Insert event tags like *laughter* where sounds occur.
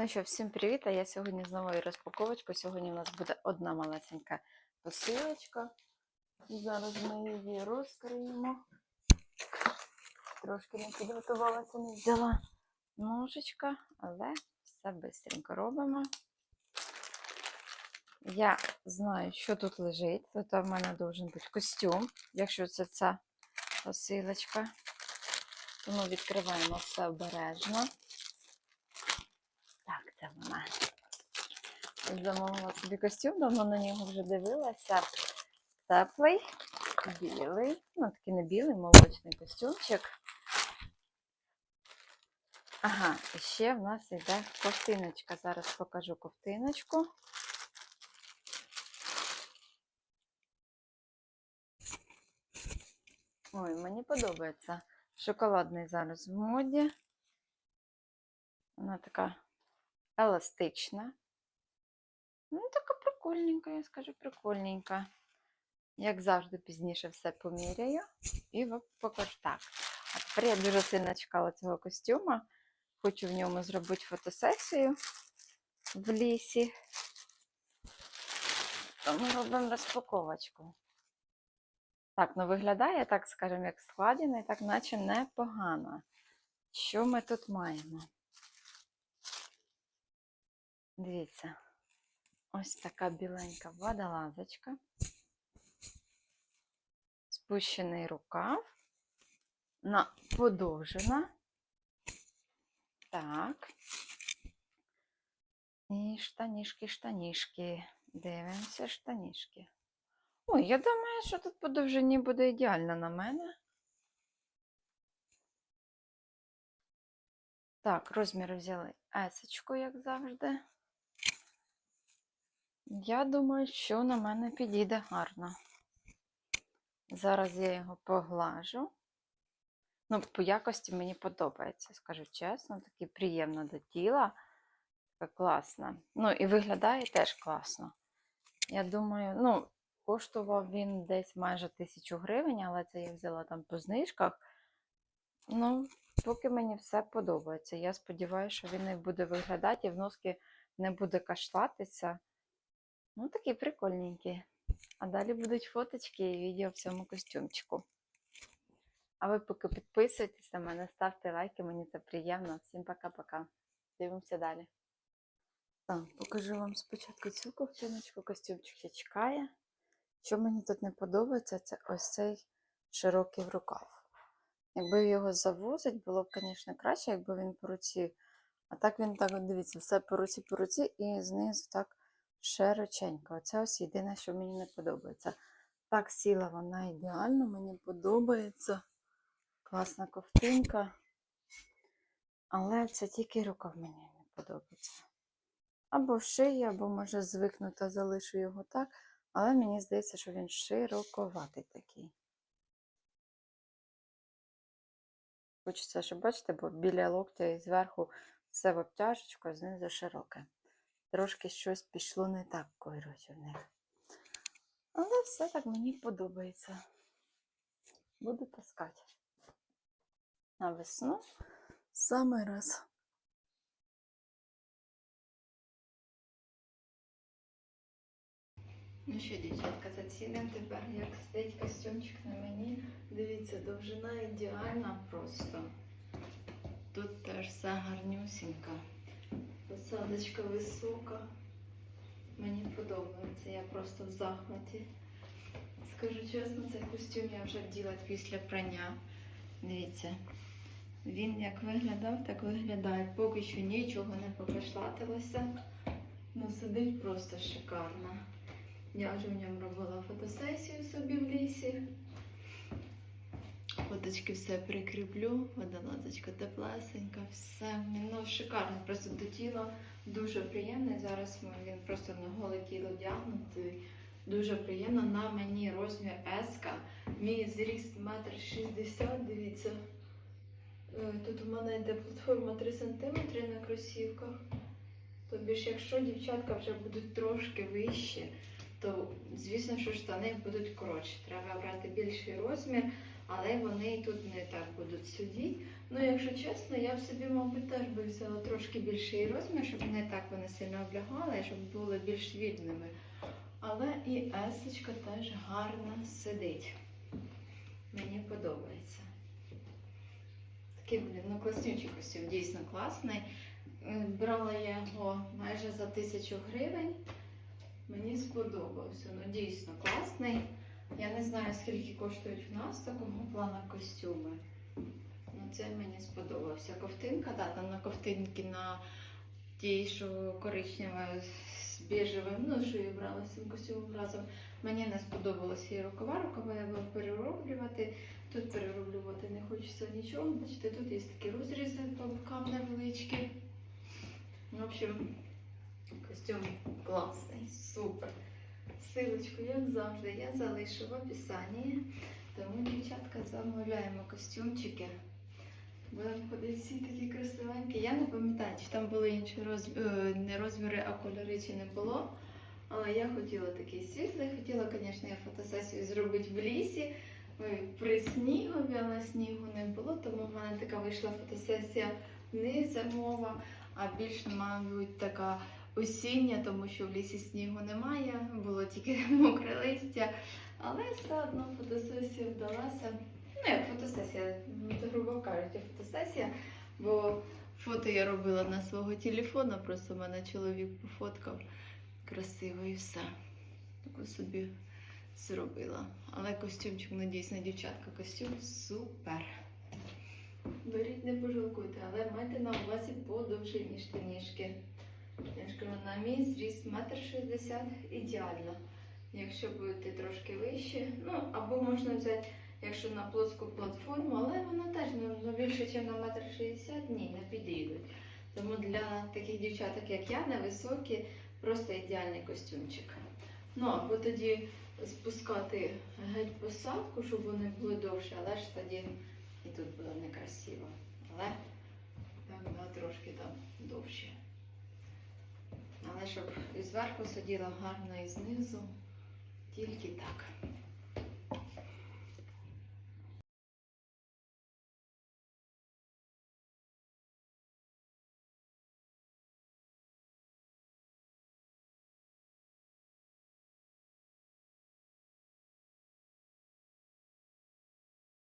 Ну що, всім привіт! А я сьогодні з новою розпаковочкою. Сьогодні у нас буде одна малесенька посилочка. Зараз ми її розкриємо. Трошки не підготувалася, не взяла ножичка, але все швидко робимо. Я знаю, що тут лежить. Тут в мене должен бути костюм, якщо це ця посилочка. Тому відкриваємо все обережно. Так. Замовила собі костюм, давно на нього вже дивилася. Теплий, білий, ну такий не білий, молочний костюмчик. Ага, і ще в нас йде ковтиночка. Зараз покажу ковтиночку. Ой, мені подобається. Шоколадний зараз в моді. Вона така еластична. Ну, така прикольненька, я скажу, прикольненька. Як завжди, пізніше все поміряю і покажу так. А тепер я дуже сильно чекала цього костюма. Хочу в ньому зробити фотосесію в лісі. Тому робимо розпаковочку. Так, ну виглядає, так скажемо, як складений, так наче непогано. Що ми тут маємо? Дивіться, ось така біленька водолазочка, спущений рукав, на подовжена. Так. І штанішки, штанішки. Дивимося штанішки. Ой, я думаю, що тут по довжині буде ідеально на мене. Так, розмір взяли есочку, як завжди. Я думаю, що на мене підійде гарно. Зараз я його поглажу. Ну, по якості мені подобається, скажу чесно, такий приємно до тіла. Така класна. Ну, і виглядає теж класно. Я думаю, ну, коштував він десь майже тисячу гривень, але це я взяла там по знижках. Ну, поки мені все подобається. Я сподіваюся, що він і буде виглядати і в носки не буде кашлатися. Ну, такі прикольненькі. А далі будуть фоточки і відео в цьому костюмчику. А ви поки підписуйтесь на мене, ставте лайки, мені це приємно. Всім пока-пока. Дивимося далі. Так, покажу вам спочатку цю ковтиночку, костюмчик ще чекає. Що мені тут не подобається, це ось цей широкий рукав. Якби його завозить, було б, звісно, краще, якби він по руці. А так він так, дивіться, все по руці, по руці і знизу так широченько. Оце ось єдине, що мені не подобається. Так, сіла вона ідеально, мені подобається. Класна ковтинка. Але це тільки рукав мені не подобається. Або в шиї, або, може, звикнута, залишу його так. Але мені здається, що він широковатий такий. Хочеться, щоб бачите, бо біля локтя і зверху все в обтяжечку, а знизу широке. Трошки щось пішло не так, коротше, в них. Але все так мені подобається. Буду таскати. На весну саме раз. Ну що, дівчатка, зацінимо тепер, як стоїть костюмчик на мені. Дивіться, довжина ідеальна просто. Тут теж все гарнюсінька. Посадочка висока. Мені подобається, я просто в захваті. Скажу чесно, цей костюм я вже вділа після прання. Дивіться, він як виглядав, так виглядає. Поки що нічого не покашлатилося. Ну, сидить просто шикарно. Я вже в ньому робила фотосесію собі в лісі. Фоточки все прикріплю, водолазочка теплесенька, все. Ну, шикарно, просто до тіла дуже приємний. Зараз він просто на голе тіло вдягнутий. Дуже приємно. На мені розмір S. Мій зріст метр шістдесят, дивіться. Е, Тут у мене йде платформа 3 см на кросівках. Тобі ж, якщо дівчатка вже будуть трошки вищі, то звісно, що штани будуть коротші. Треба брати більший розмір. Але вони і тут не так будуть сидіти. Ну, якщо чесно, я б собі, мабуть, теж би взяла трошки більший розмір, щоб не так вони сильно облягали, щоб були більш вільними. Але і есочка теж гарно сидить. Мені подобається. Такий, блін, ну класнючий костюм, дійсно класний. Е, Брала я його майже за тисячу гривень. Мені сподобався. Ну дійсно класний. Я не знаю, скільки коштують в нас такого плану костюми. Ну, це мені сподобався. Ковтинка, да, там на ковтинки на тій, що коричнева з біжевим, ну, що я брала з цим костюмом разом. Мені не сподобалося і рукава, рукава я буду перероблювати. Тут перероблювати не хочеться нічого. Бачите, тут є такі розрізи по бокам невеличкі. В общем, костюм класний, супер. Силочку, як завжди, я залишу в описанні. Тому, дівчатка, замовляємо костюмчики. Будемо ходити всі такі красивенькі. Я не пам'ятаю, чи там були інші розміри, не розміри, а кольори чи не було. Але я хотіла такий світлий. Хотіла, звісно, я фотосесію зробити в лісі. Ой, При снігові, але снігу не було, тому в мене така вийшла фотосесія не зимова, а більш, мабуть, така осіння, тому що в лісі снігу немає, було тільки *laughs* мокре листя. Але все одно фотосесія вдалася. Ну, як фотосесія, ну, грубо кажучи, фотосесія, бо фото я робила на свого телефона, просто мене чоловік пофоткав красиво і все. Таку собі зробила. Але костюмчик, ну дійсно, дівчатка, костюм супер. Беріть, не пожалкуйте, але майте на увазі подовжені штанішки. Я ж кажу, на мій зріст метр шістдесят ідеально. Якщо будете трошки вище, ну або можна взяти, якщо на плоску платформу, але вона теж ну, більше, ніж на метр шістдесят, ні, не підійдуть. Тому для таких дівчаток, як я, невисокі, просто ідеальний костюмчик. Ну, або тоді спускати геть посадку, щоб вони були довші, але ж тоді і тут було некрасиво. Але трошки там довші. Щоб і зверху сиділа гарно і знизу, тільки так.